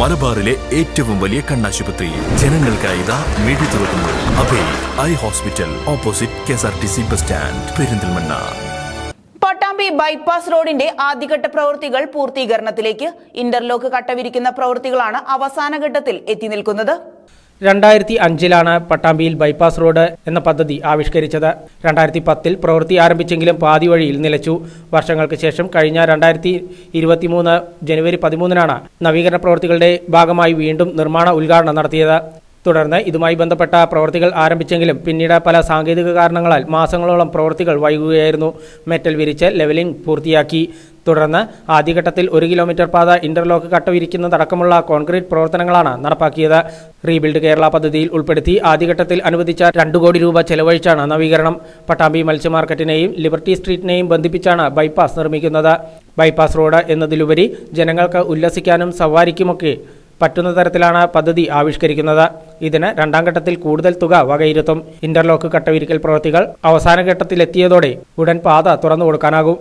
മലബാറിലെ ഏറ്റവും വലിയ കണ്ണാശുപത്രി. ജനങ്ങൾക്കായി ഇതാ തുറക്കുന്നു. Abhay eye hospital opposite K S R T C bus stand Perinthalmanna. Pattambi bypass റോഡിന്റെ ആദ്യഘട്ട പ്രവൃത്തികൾ പൂർത്തീകരണത്തിലേക്ക്. ഇന്റർലോക്ക് കട്ടവിരിക്കുന്ന പ്രവൃത്തികളാണ് അവസാന ഘട്ടത്തിൽ എത്തി നിൽക്കുന്നത്. രണ്ടായിരത്തി അഞ്ചിലാണ് പട്ടാമ്പിയിൽ ബൈപ്പാസ് റോഡ് എന്ന പദ്ധതി ആവിഷ്കരിച്ചത്. രണ്ടായിരത്തി പത്തിൽ പ്രവൃത്തി ആരംഭിച്ചെങ്കിലും പാതി വഴിയിൽ നിലച്ചു. വർഷങ്ങൾക്ക് ശേഷം കഴിഞ്ഞ രണ്ടായിരത്തി ഇരുപത്തിമൂന്ന് ജനുവരി പതിമൂന്നിനാണ് നവീകരണ പ്രവൃത്തികളുടെ ഭാഗമായി വീണ്ടും നിർമ്മാണ ഉദ്ഘാടനം നടത്തിയത്. തുടർന്ന് ഇതുമായി ബന്ധപ്പെട്ട പ്രവൃത്തികൾ ആരംഭിച്ചെങ്കിലും പിന്നീട് പല സാങ്കേതിക കാരണങ്ങളാൽ മാസങ്ങളോളം പ്രവൃത്തികൾ വൈകുകയായിരുന്നു. മെറ്റൽ വിരിച്ച് ലെവലിംഗ് പൂർത്തിയാക്കി. തുടർന്ന് ആദ്യഘട്ടത്തിൽ ഒരു കിലോമീറ്റർ പാത ഇന്റർലോക്ക് കട്ടവിരിക്കുന്നതടക്കമുള്ള കോൺക്രീറ്റ് പ്രവർത്തനങ്ങളാണ് നടപ്പാക്കിയത്. റീബിൽഡ് കേരള പദ്ധതിയിൽ ഉൾപ്പെടുത്തി ആദ്യഘട്ടത്തിൽ അനുവദിച്ച രണ്ടു കോടി രൂപ ചെലവഴിച്ചാണ് നവീകരണം. പട്ടാമ്പി മത്സ്യ മാർക്കറ്റിനെയും ലിബർട്ടി സ്ട്രീറ്റിനെയും ബന്ധിപ്പിച്ചാണ് ബൈപ്പാസ് നിർമ്മിക്കുന്നത്. ബൈപ്പാസ് റോഡ് എന്നതിലുപരി ജനങ്ങൾക്ക് ഉല്ലസിക്കാനും സവാരിക്കുമൊക്കെ പറ്റുന്ന തരത്തിലാണ് പദ്ധതി ആവിഷ്കരിക്കുന്നത്. ഇതിന് രണ്ടാം ഘട്ടത്തിൽ കൂടുതൽ തുക വകയിരുത്തും. ഇന്റർലോക്ക് കട്ടവിരിക്കൽ പ്രവൃത്തികൾ അവസാന ഘട്ടത്തിലെത്തിയതോടെ ഉടൻ പാത തുറന്നു കൊടുക്കാനാകും